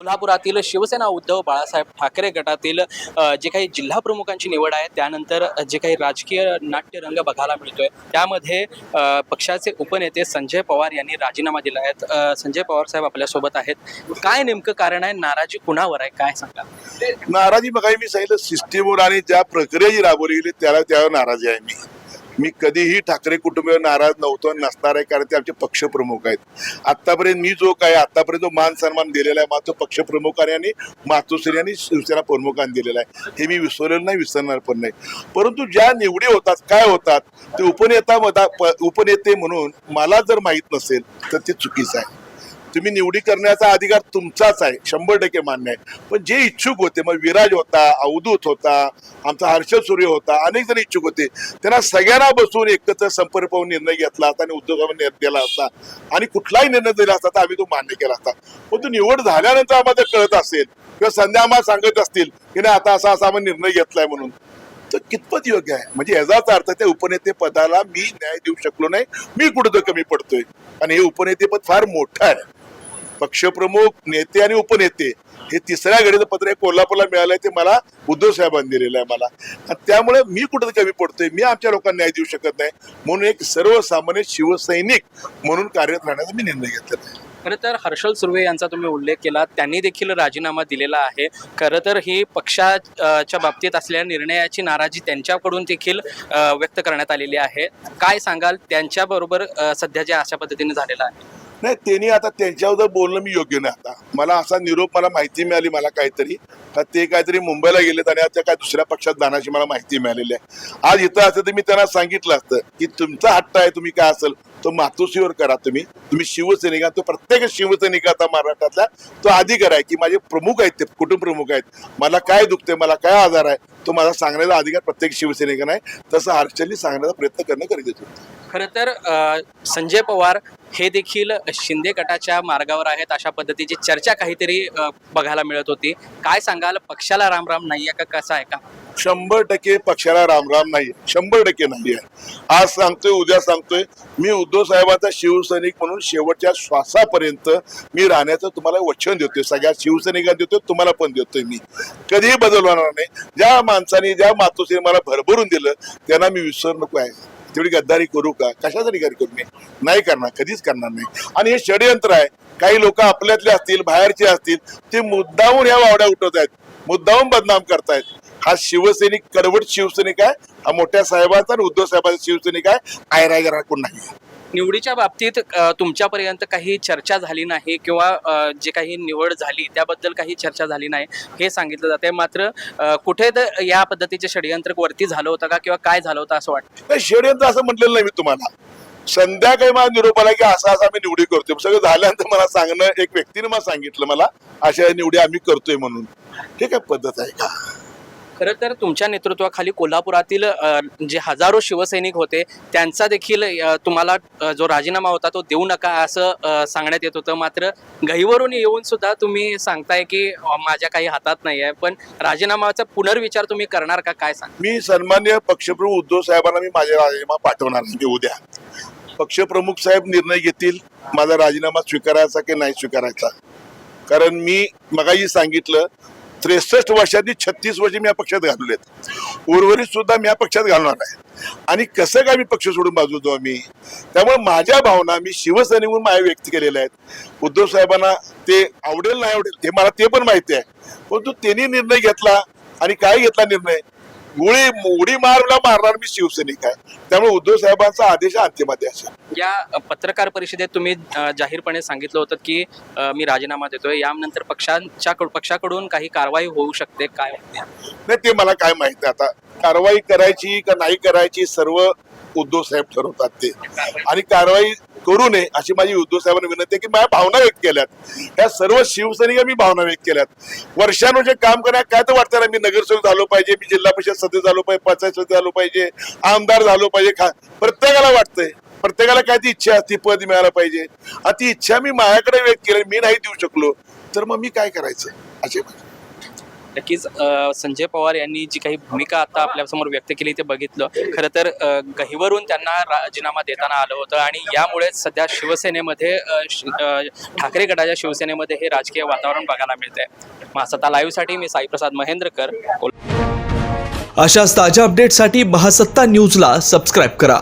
कोल्हापुरातील शिवसेना उद्धव बाळासाहेब ठाकरे गटातील जे काही जिल्हा प्रमुखांची निवड आहे त्यानंतर जे काही राजकीय नाट्यरंग बघायला मिळतोय त्यामध्ये पक्षाचे उपनेते संजय पवार यांनी राजीनामा दिला आहे. संजय पवार साहेब आपल्यासोबत आहेत. काय नेमकं कारण आहे? नाराजी कुणावर आहे? काय सांगा? नाराजी बघा मी सांगितलं सिस्टीमवर आणि ज्या प्रक्रिया जी राबवली गेली त्याला त्यावर नाराजी आहे मी. मी कधीही ठाकरे कुटुंब नाराज नव्हतो नसणार आहे कारण ते आमचे पक्षप्रमुख आहेत. आतापर्यंत मी जो काय आतापर्यंत जो मान सन्मान दिलेला आहे माझं पक्षप्रमुखाने आणि मातोश्री आणि शिवसेना प्रमुखांनी दिलेला आहे. हे मी विसरलेलं नाही विसरणार पण नाही. परंतु ज्या निवडी होतात काय होतात ते उपनेता मदा प- उपनेते म्हणून मला जर माहीत नसेल तर ते चुकीचं आहे. तुम्ही निवडी करण्याचा अधिकार तुमचाच आहे. शंभर टक्के मान्य आहे. पण जे इच्छुक होते मग विराज होता अवधूत होता आमचा हर्षद सूर्य होता अनेक जण इच्छुक होते. त्यांना सगळ्यांना बसून एकत्र संपर्क पाहून निर्णय घेतला असता आणि उद्योगावर निर्णय दिला असता आणि कुठलाही निर्णय दिला असता तर आम्ही तो मान्य केला असता पण तो निवड झाल्यानंतर आम्हाला कळत असेल किंवा संध्या आम्हाला सांगत असतील की नाही आता असा असा आम्ही निर्णय घेतलाय म्हणून. तर कितपत योग्य आहे? म्हणजे याचाच अर्थ त्या उपनेते पदाला मी न्याय देऊ शकलो नाही मी कुठं कमी पडतोय? आणि हे उपनेतेपद फार मोठं आहे. पक्षप्रमुख नेते आणि उपनेते हे तिसऱ्या घडीचं पत्र हे कोल्हापूरला मिळालंय ते मला उद्धव साहेबांनी दिलेलं आहे मला. त्यामुळे मी कुठं कमी पडतोय? मी आमच्या लोकांना न्याय देऊ शकत नाही. म्हणून एक सर्वसामान्य शिवसैनिक म्हणून कार्यरत राहण्याचा मी निर्णय घेतलेला आहे. खरं तर हर्षल सुर्वे यांचा तुम्ही उल्लेख केला. त्यांनी देखील राजीनामा दिलेला आहे. खरं तर ही पक्षाच्या बाबतीत असलेल्या निर्णयाची नाराजी त्यांच्याकडून देखील व्यक्त करण्यात आलेली आहे. काय सांगाल? त्यांच्याबरोबर सध्या जे अशा पद्धतीने झालेलं आहे. नाही त्यांनी आता त्यांच्याबद्दल बोलणं मी योग्य नाही आता. मला असा निरोप मला माहिती मिळाली मला काहीतरी. ते काहीतरी मुंबईला गेलेत आणि आता काय दुसऱ्या पक्षात जाण्याची मला माहिती मिळालेली आहे. आज इथं असतं तर मी त्यांना सांगितलं असतं की तुमचा हट्ट आहे तुम्ही काय असेल तो मातोश्रीवर करा तुम्ही. तुम्ही शिवसैनिका तो प्रत्येक शिवसैनिक आता महाराष्ट्रातला तो अधिकार आहे की माझे प्रमुख आहेत ते कुटुंब प्रमुख आहेत. मला काय दुखते मला काय आजार आहे तो माझा सांगण्याचा अधिकार प्रत्येक शिवसैनिकांना आहे. तसं हर्षलनी सांगण्याचा प्रयत्न करणं गरजेचं होतं. खरं तर संजय पवार हे देखील शिंदे गटाच्या मार्गावर आहेत अशा पद्धतीची चर्चा काहीतरी बघायला मिळत होती. काय सांगाल? पक्षाला रामराम नाहीये का? कसा आहे का? शंभर टक्के पक्षाला रामराम नाही शंभर टक्के नाही आहे. आज सांगतोय उद्या सांगतोय. मी उद्धव साहेबांचा शिवसैनिक म्हणून शेवटच्या श्वासापर्यंत मी राहण्याचं तुम्हाला वचन देतोय. सगळ्या शिवसैनिकांना देतोय तुम्हाला पण देतोय मी. कधीही बदल होणार नाही. ज्या माणसाने ज्या मातोश्री मला भरभरून दिलं त्यांना मी विसरू नको आहे. तेवढी गद्दारी करू का? कशासाठी गद्दारी करू मी? नाही करणार कधीच करणार नाही. आणि हे षडयंत्र आहे. काही लोक आपल्यातले असतील बाहेरचे असतील ते मुद्दाहून या वावड्या उठवत आहेत. मुद्दाहून बदनाम करतायत. हा शिवसैनिक कडवट शिवसैनिक आहे. हा मोठ्या साहेबांचा आणि उद्धव साहेबांचा शिवसैनिक आहे. आयराय कोण नाही. निवडीच्या बाबतीत तुमच्यापर्यंत काही चर्चा झाली नाही किंवा जे काही निवड झाली त्याबद्दल काही चर्चा झाली नाही हे सांगितलं जाते मात्र कुठे तर या पद्धतीचे षडयंत्र वरती झालं होतं का किंवा काय झालं होतं असं वाटतं? षडयंत्र असं म्हटलेलं नाही मी तुम्हाला. संध्याकाळी मला निरोप आला की असं असं आम्ही निवडी करतोय. सगळं झाल्यानंतर मला सांगणं एक व्यक्तीने मला सांगितलं मला अशा निवडी आम्ही करतोय म्हणून. हे काय पद्धत आहे का? खरं तर तुमच्या नेतृत्वाखाली कोल्हापुरातील जे हजारो शिवसैनिक होते त्यांचा देखील तुम्हाला जो राजीनामा होता तो देऊ नका असं सांगण्यात येत होतं. मात्र गहीवरून येऊन सुद्धा तुम्ही सांगताय की माझ्या काही हातात नाही आहे. पण राजीनामाचा पुनर्विचार तुम्ही करणार का? काय सांग? मी सन्मान्य पक्षप्रमुख उद्धव साहेबांना मी माझा राजीनामा पाठवणार नाही. उद्या पक्षप्रमुख साहेब निर्णय घेतील माझा राजीनामा स्वीकारायचा की नाही स्वीकारायचा? कारण मी मगाही सांगितलं त्रेसष्ट वर्षांनी छत्तीस वर्ष मी या पक्षात घालवलेत उर्वरित सुद्धा मी या पक्षात घालणार आहे आणि कसं काय मी पक्ष सोडून बाजू दो आम्ही? त्यामुळे माझ्या भावना मी शिवसेनेहून माझ्या व्यक्त केलेल्या आहेत. उद्धव साहेबांना ते आवडेल नाही आवडेल ते मला ते पण माहिती आहे. परंतु त्यांनी निर्णय घेतला आणि काय घेतला निर्णय? गोळी उडी मारला मारणार मी शिवसैनिक आहे. त्यामुळे उद्धव साहेबांचा आदेश अंतिम आदेश आहे या पत्रकार परिषदेत तुम्ही जाहीरपणे सांगितलं होतं की मी राजीनामा देतोय. यानंतर पक्षांच्या पक्षाकडून काही कारवाई होऊ शकते काय? नाही ते मला काय माहिती आता. कारवाई करायची का नाही करायची सर्व उद्धव साहेब ठरवतात ते. आणि कारवाई करू नये अशी माझी उद्धव साहेबांना विनंती आहे की माझ्या भावना व्यक्त केल्यात. या सर्व शिवसैनिक मी भावना व्यक्त केल्यात. वर्षानुवर्षे काम करण्यात काय तर वाटतं ना मी नगरसेवक झालो पाहिजे मी जिल्हा परिषद सदस्य झालो पाहिजे पंचायत सदस्य झालो पाहिजे आमदार झालो पाहिजे खा प्रत्येकाला वाटतंय प्रत्येकाला काय ती इच्छा असते पद मिळायला पाहिजे. ती इच्छा मी माझ्याकडे व्यक्त केली मी नाही देऊ शकलो तर मग मी काय करायचं? असे नक्कीच संजय पवार यांनी जी काही भूमिका आता आपल्यासमोर व्यक्त केली ते बघितलं. खरं तर गहिवरून त्यांना राजीनामा देताना आलं होतं आणि यामुळे सध्या शिवसेनेमध्ये शि- ठाकरे गटाच्या शिवसेनेमध्ये हे राजकीय वातावरण बघायला मिळतंय. महासत्ता लाईव्हसाठी मी साईप्रसाद महेंद्रकर. अशाच ताज्या अपडेटसाठी महासत्ता न्यूजला सबस्क्राईब करा.